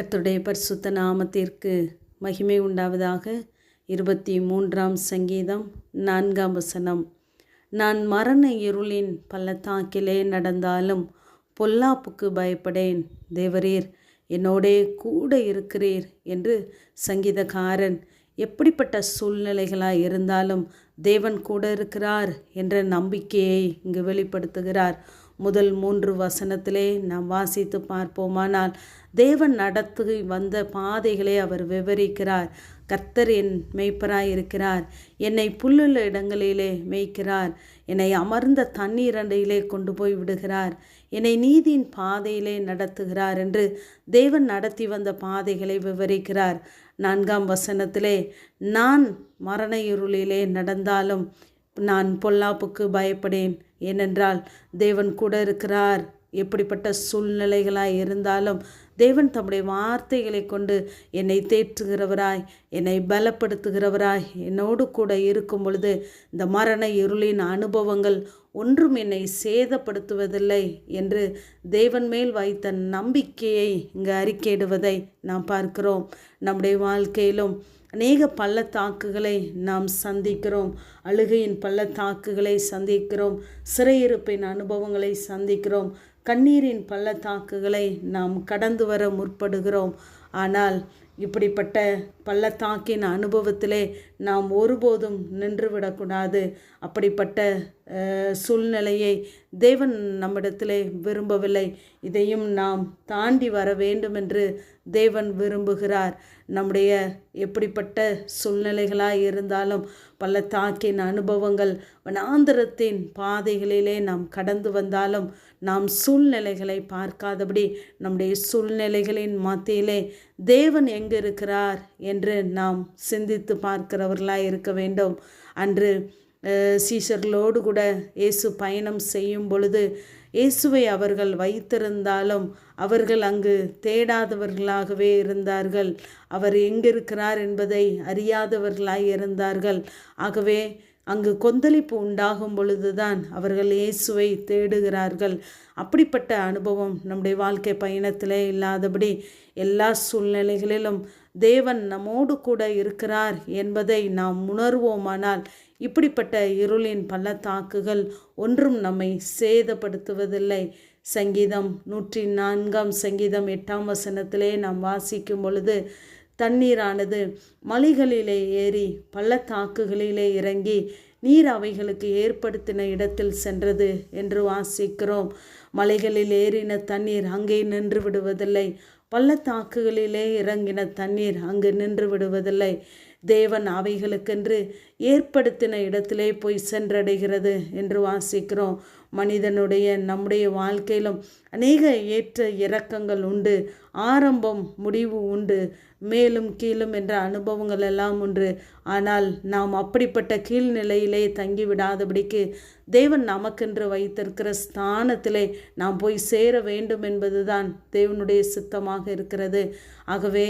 கத்துடைய பரிசுத்த நாமத்திற்கு மகிமை உண்டாவதாக. இருபத்தி மூன்றாம் சங்கீதம் நான்காம் வசனம். நான் மரண இருளின் பள்ளத்தாக்கிலே நடந்தாலும் பொல்லாப்புக்கு பயப்படேன். தேவரீர் என்னோடே கூட இருக்கிறீர் என்று சங்கீதக்காரன் எப்படிப்பட்ட சூழ்நிலைகளாக இருந்தாலும் தேவன் கூட இருக்கிறார் என்ற நம்பிக்கையை இங்கு வெளிப்படுத்துகிறார். முதல் மூன்று வசனத்திலே நாம் வாசித்து பார்ப்போமானால் தேவன் நடத்தி வந்த பாதைகளை அவர் விவரிக்கிறார். கர்த்தர் என் மெய்ப்பராய் இருக்கிறார் என்னை புல்லுள்ள இடங்களிலே மேய்க்கிறார். என்னை அமர்ந்த தண்ணீரண்டையிலே கொண்டு போய் விடுகிறார். என்னை நீதியின் பாதையிலே நடத்துகிறார் என்று தேவன் நடத்தி வந்த பாதைகளை விவரிக்கிறார். நான்காம் வசனத்திலே நான் மரண இருளிலே நடந்தாலும் நான் பொல்லாப்புக்கு பயப்படேன். ஏனென்றால் தேவன் கூட இருக்கிறார். எப்படிப்பட்ட சூழ்நிலைகளாய் இருந்தாலும் தேவன் தம்முடைய வார்த்தைகளை கொண்டு என்னை தேற்றுகிறவராய் என்னை பலப்படுத்துகிறவராய் என்னோடு கூட இருக்கும் பொழுது இந்த மரண இருளின் அனுபவங்கள் ஒன்றும் என்னை சேதப்படுத்துவதில்லை என்று தேவன் மேல் வைத்த நம்பிக்கையை இங்கு அறிக்கையிடுவதை நாம் பார்க்கிறோம். நம்முடைய வாழ்க்கையிலும் அநேக பள்ளத்தாக்குகளை நாம் சந்திக்கிறோம். அழுகையின் பள்ளத்தாக்குகளை சந்திக்கிறோம். சிறையிருப்பின் அனுபவங்களை சந்திக்கிறோம். கண்ணீரின் பள்ளத்தாக்குகளை நாம் கடந்து வர முற்படுகிறோம். ஆனால் இப்படிப்பட்ட பள்ளத்தாக்கின் அனுபவத்திலே நாம் ஒருபோதும் நின்றுவிடக்கூடாது. அப்படிப்பட்ட சூழ்நிலையை தேவன் நம்மிடத்திலே விரும்பவில்லை. இதையும் நாம் தாண்டி வர வேண்டும் என்று தேவன் விரும்புகிறார். நம்முடைய எப்படிப்பட்ட சூழ்நிலைகளாக இருந்தாலும் பள்ளத்தாக்கின் அனுபவங்கள் வனாந்திரத்தின் பாதைகளிலே நாம் கடந்து வந்தாலும் நாம் சூழ்நிலைகளை பார்க்காதபடி நம்முடைய சூழ்நிலைகளின் மத்தியிலே தேவன் எங்கே இருக்கிறார் என்று நாம் சிந்தித்து பார்க்கிறவர்களாக இருக்க வேண்டும். அன்று சீஷர்களோடு கூட இயேசு பயணம் செய்யும் பொழுது இயேசுவை அவர்கள் வைத்திருந்தாலும் அவர்கள் அங்கு தேடாதவர்களாகவே இருந்தார்கள். அவர் எங்கிருக்கிறார் என்பதை அறியாதவர்களாய் இருந்தார்கள். ஆகவே அங்கு கொந்தளிப்பு உண்டாகும் பொழுதுதான் அவர்கள் இயேசுவை தேடுகிறார்கள். அப்படிப்பட்ட அனுபவம் நம்முடைய வாழ்க்கை பயணத்திலே இல்லாதபடி எல்லா சூழ்நிலைகளிலும் தேவன் நம்மோடு கூட இருக்கிறார் என்பதை நாம் உணர்வோமானால் இப்படிப்பட்ட இருளின் பள்ளத்தாக்குகள் ஒன்றும் நம்மை சேதப்படுத்துவதில்லை. சங்கீதம் நூற்றி நான்காம் சங்கீதம் எட்டாம் வசனத்திலே நாம் வாசிக்கும் பொழுது தண்ணீரானது மலைகளிலே ஏறி பள்ளத்தாக்குகளிலே இறங்கி நீர் அவைகளுக்கு ஏற்படுத்தின இடத்தில் சென்றது என்று வாசிக்கிறோம். மலைகளில் ஏறின தண்ணீர் அங்கே நின்று விடுவதில்லை. பள்ளத்தாக்குகளிலே இறங்கின தண்ணீர் அங்கு நின்று விடுவதில்லை. தேவன் அவைகளுக்கென்று ஏற்படுத்தின இடத்திலே போய் சென்றடைகிறது என்று வாசிக்கிறோம். மனிதனுடைய நம்முடைய வாழ்க்கையிலும் அநேக ஏற்ற இறக்கங்கள் உண்டு ஆரம்பம் முடிவு உண்டு மேலும் கீழும் என்ற அனுபவங்கள் எல்லாம் உண்டு. ஆனால் நாம் அப்படிப்பட்ட கீழ்நிலையிலே தங்கிவிடாதபடிக்கு தேவன் நமக்கென்று வைத்திருக்கிற ஸ்தானத்திலே நாம் போய் சேர வேண்டும் என்பதுதான் தேவனுடைய சித்தமாக இருக்கிறது. ஆகவே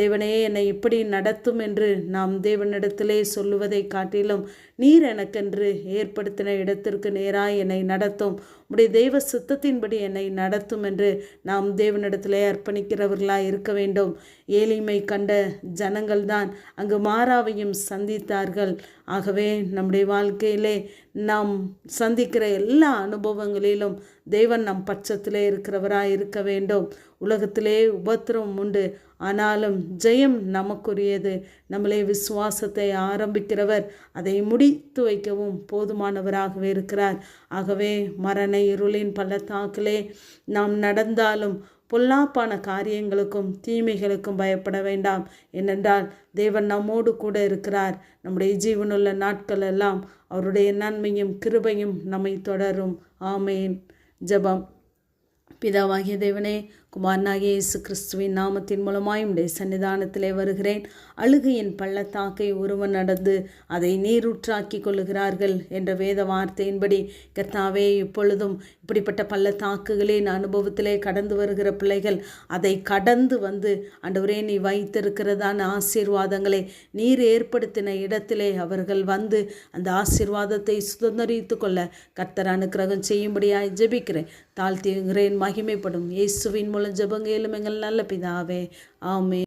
தேவனே என்னை இப்படி நடத்தும் என்று நாம் தேவனிடத்திலே சொல்லுவதை காட்டிலும் நீர் எனக்கென்று ஏற்படுத்தின இடத்திற்கு நேராக என்னை நடத்தும். உடைய தெய்வ சித்தத்தின்படி என்னை நடத்தும் என்று நாம் தேவனிடத்திலே அர்ப்பணிக்கிறவர்களாக இருக்க வேண்டும். ஏழைமை கண்ட ஜனங்கள்தான் அங்கு மாறாவையும் சந்தித்தார்கள். ஆகவே நம்முடைய வாழ்க்கையிலே நாம் சந்திக்கிற எல்லா அனுபவங்களிலும் தேவன் நம் பட்சத்திலே இருக்கிறவராக இருக்க வேண்டும். உலகத்திலே உபத்திரம் உண்டு. ஆனாலும் ஜெயம் நமக்குரியது. நம்மளே விசுவாசத்தை ஆரம்பிக்கிறவர். அதை முடித்து வைக்கவும் போதுமானவராகவே இருக்கிறார். ஆகவே மரண இருளின் பள்ளத்தாக்கிலே நாம் நடந்தாலும் பொல்லாப்பான காரியங்களுக்கும் தீமைகளுக்கும் பயப்பட வேண்டாம். ஏனென்றால் தேவன் நம்மோடு கூட இருக்கிறார். நம்முடைய ஜீவனுள்ள நாட்கள் எல்லாம் அவருடைய நன்மையும் கிருபையும் நம்மை தொடரும். ஆமேன். जब पिता देवे குமாரனாகிய இயேசு கிறிஸ்துவின் நாமத்தின் மூலமாய் உடைய சன்னிதானத்திலே வருகிறேன். அழுகையின் பள்ளத்தாக்கை ஒருவன் நடந்து அதை நீரூற்றாக்கி கொள்ளுகிறார்கள் என்ற வேத வார்த்தையின்படி கர்த்தாவே இப்பொழுதும் இப்படிப்பட்ட பள்ளத்தாக்குகளின் அனுபவத்திலே கடந்து வருகிற பிள்ளைகள் அதை கடந்து வந்து அண்டவரே நீ வைத்திருக்கிறதான ஆசீர்வாதங்களை நீர் ஏற்படுத்தின இடத்திலே அவர்கள் வந்து அந்த ஆசீர்வாதத்தை சுதந்திரித்து கொள்ள கர்த்தர் அனுக்கிரகம் செய்யும்படியாய் ஜெபிக்கிறேன். தாழ்த்துகிறேன் மகிமைப்படும் இயேசுவின் மூலம் ஜபங்கையிலும் எங்கள் நல்ல பிதாவே ஆமே